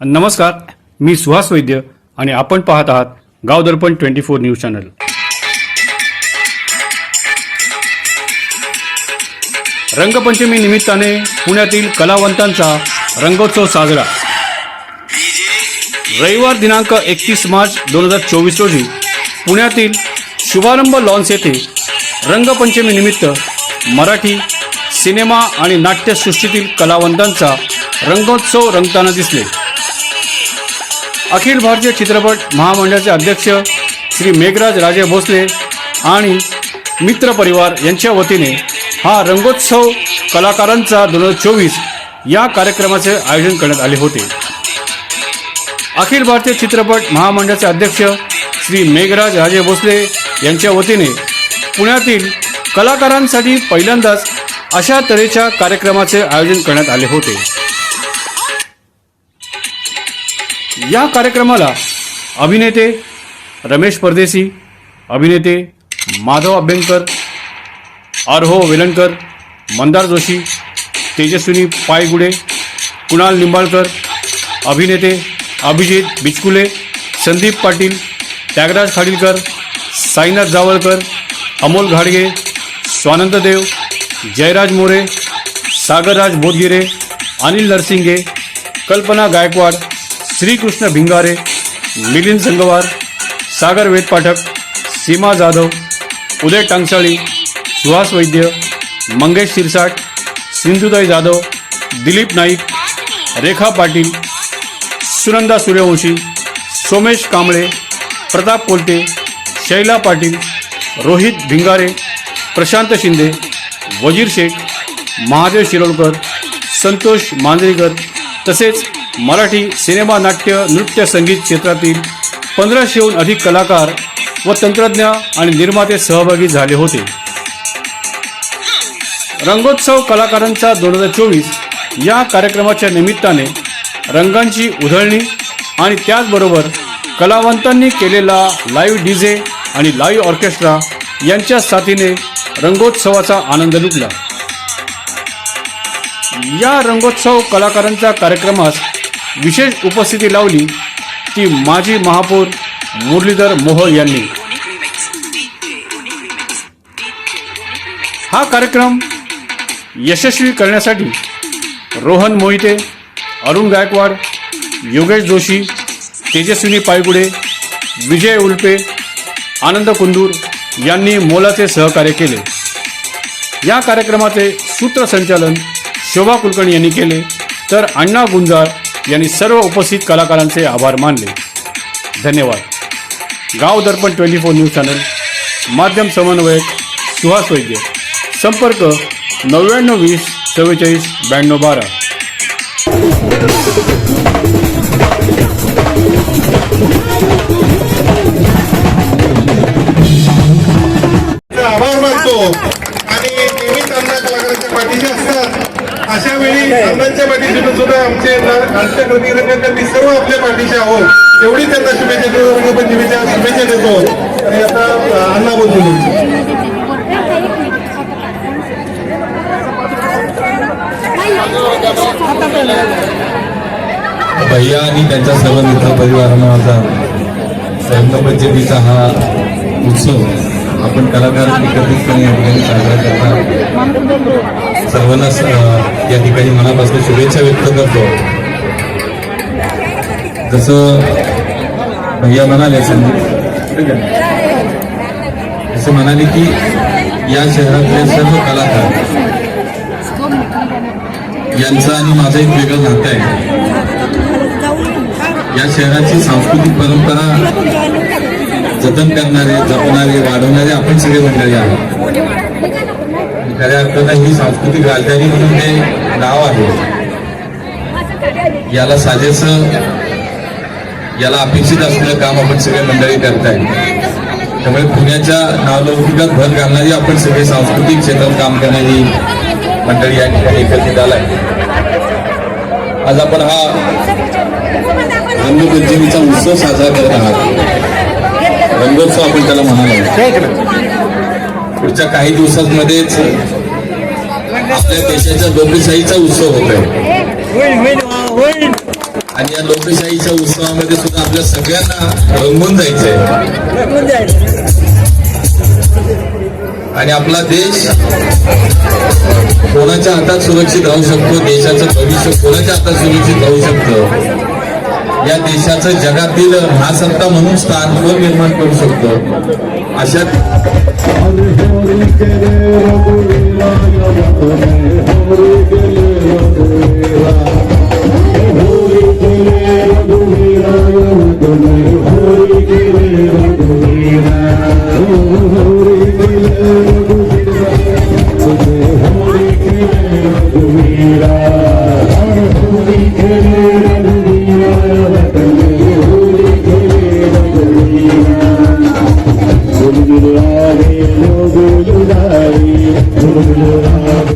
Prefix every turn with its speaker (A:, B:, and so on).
A: नमस्कार मी सुहास वैद्य आणि आपण पाहत आहात Gaon Darpan twenty four news channel. Rangpanchami निमित्ताने पुण्यातील कलावंतांचा रंगोत्सव साजरा. रविवार दिनांक एकतीस मार्च दोन हजार चोवीस रोजी पुण्यातील शुभारंभ लॉन्स येथे रंगपंचमी निमित्त मराठी सिनेमा आणि नाट्यसृष्टीतील कलावंतांचा रंगोत्सव रंगताना दिसले. अखिल भारतीय चित्रपट महामंडळाचे अध्यक्ष श्री मेघराज राजे भोसले आणि मित्र परिवार यांच्या वतीने हा रंगोत्सव कलाकारांचा दोन हजार चोवीस या कार्यक्रमाचे आयोजन करण्यात आले होते. अखिल भारतीय चित्रपट महामंडळाचे अध्यक्ष श्री मेघराज राजे भोसले यांच्या वतीने पुण्यातील कलाकारांसाठी पहिल्यांदाच अशा तऱ्हेच्या कार्यक्रमाचे आयोजन करण्यात आले होते. या कार्यक्रमाला अभिनेते रमेश परदेशी अभिनेते माधव अभ्यंकर आरहो वेलणकर मंदार जोशी तेजस्विनी पायगुडे कुणाल निंबाळकर अभिनेते अभिजित बिचकुले संदीप पाटील त्यागराज खाडीलकर साईनाथ जावळकर अमोल घाडगे स्वानंद देव जयराज मोरे सागरराज बोधगिरे अनिल नरसिंगे कल्पना गायकवाड श्रीकृष्ण भिंगारे मिलिंद संगवार सागर वेदपाठक सीमा जाधव उदय टांगसाळी सुहास वैद्य मंगेश शिरसाट सिंधुदय जाधव दिलीप नाईक रेखा पाटील सुनंदा सूर्यवंशी सोमेश कांबळे प्रताप कोलते शैला पाटील रोहित भिंगारे प्रशांत शिंदे वजीर शेख महादेव शिरोडकर संतोष मांजरेकर तसेच मराठी सिनेमा नाट्य नृत्य संगीत क्षेत्रातील पंधराशेहून अधिक कलाकार व तंत्रज्ञ आणि निर्माते सहभागी झाले होते. रंगोत्सव कलाकारांचा दोन हजार चोवीस या कार्यक्रमाच्या निमित्ताने रंगांची उधळणी आणि त्याचबरोबर कलावंतांनी केलेला लाईव्ह डीजे आणि लाईव्ह ऑर्केस्ट्रा यांच्या साथीने रंगोत्सवाचा आनंद लुटला. या रंगोत्सव कलाकारांच्या कार्यक्रमास विशेष उपस्थिती लावली ती माजी महापौर मुरलीधर मोहोळ यांनी. हा कार्यक्रम यशस्वी करण्यासाठी रोहन मोहिते अरुण गायकवाड योगेश जोशी तेजस्विनी पायगुडे विजय उल्पे आनंद कुंदूर यांनी मोलाचे सहकार्य केले. या कार्यक्रमाचे सूत्रसंचालन शोभा कुलकर्णी यांनी केले. तर अण्णा गुंजाळ यांनी सर्व उपस्थित कलाकारांचे आभार मानले. धन्यवाद. Gaon Darpan twenty four news channel माध्यम समन्वयक सुहास वैद्य. संपर्क नव्याण्णव वीस चव्वेचाळीस ब्याण्णव बारा.
B: अण्णांच्या पाठीशी सुद्धा आमचे सर्व आपल्या पाठीशी आहोत. एवढी त्यांना शुभेच्छा देतो रंगपंचमीच्या शुभेच्छा देतो. आणि आता अण्णा बोलतो
C: भैया आणि त्यांच्या सर्व मित्र परिवारांना माझा रंगपंचमीचा हा उत्सव आपण कलाकार एकत्रितपणे या ठिकाणी साजरा करतात सर्वांना या ठिकाणी मनापासून शुभेच्छा व्यक्त करतो. जसं भैया म्हणाले संदीप. जसं म्हणाले की या शहरातले सर्व कलाकार यांचं आणि माझं एक वेगळं नातं आहे. या शहराची सांस्कृतिक परंपरा जतन करणारे जपणारे वाढवणारे आपण सगळे मंडळी आहोत. खऱ्या अर्थानं ही सांस्कृतिक राजधानी म्हणून ते नाव आहे. याला साजेस याला अपेक्षित असलेलं काम आपण सगळे मंडळी करताय त्यामुळे पुण्याच्या नावलौकिकात भर घालणारी आपण सगळे सांस्कृतिक क्षेत्रात काम करणारी मंडळी या ठिकाणी एकत्रित आलाय. आज आपण हा रंगपंचमीचा उत्सव साजरा करत आहात. रंगोत्सव आपण त्याला म्हणाला पुढच्या काही दिवसांमध्येच आपल्या देशाच्या लोकशाहीचा उत्सव होत आहे आणि या लोकशाहीच्या उत्सवामध्ये सुद्धा आपल्या सगळ्यांना रंगून जायचंय. आणि आपला देश कोणाच्या हातात सुरक्षित राहू शकतो? देशाचं भविष्य कोणाच्या हातात सुरक्षित राहू शकतं? या देशाचं जगातील महासत्ता म्हणून स्थान निर्माण करू शकतो. अशा
D: Raghuveera No Guru Guru Guru Guru Guru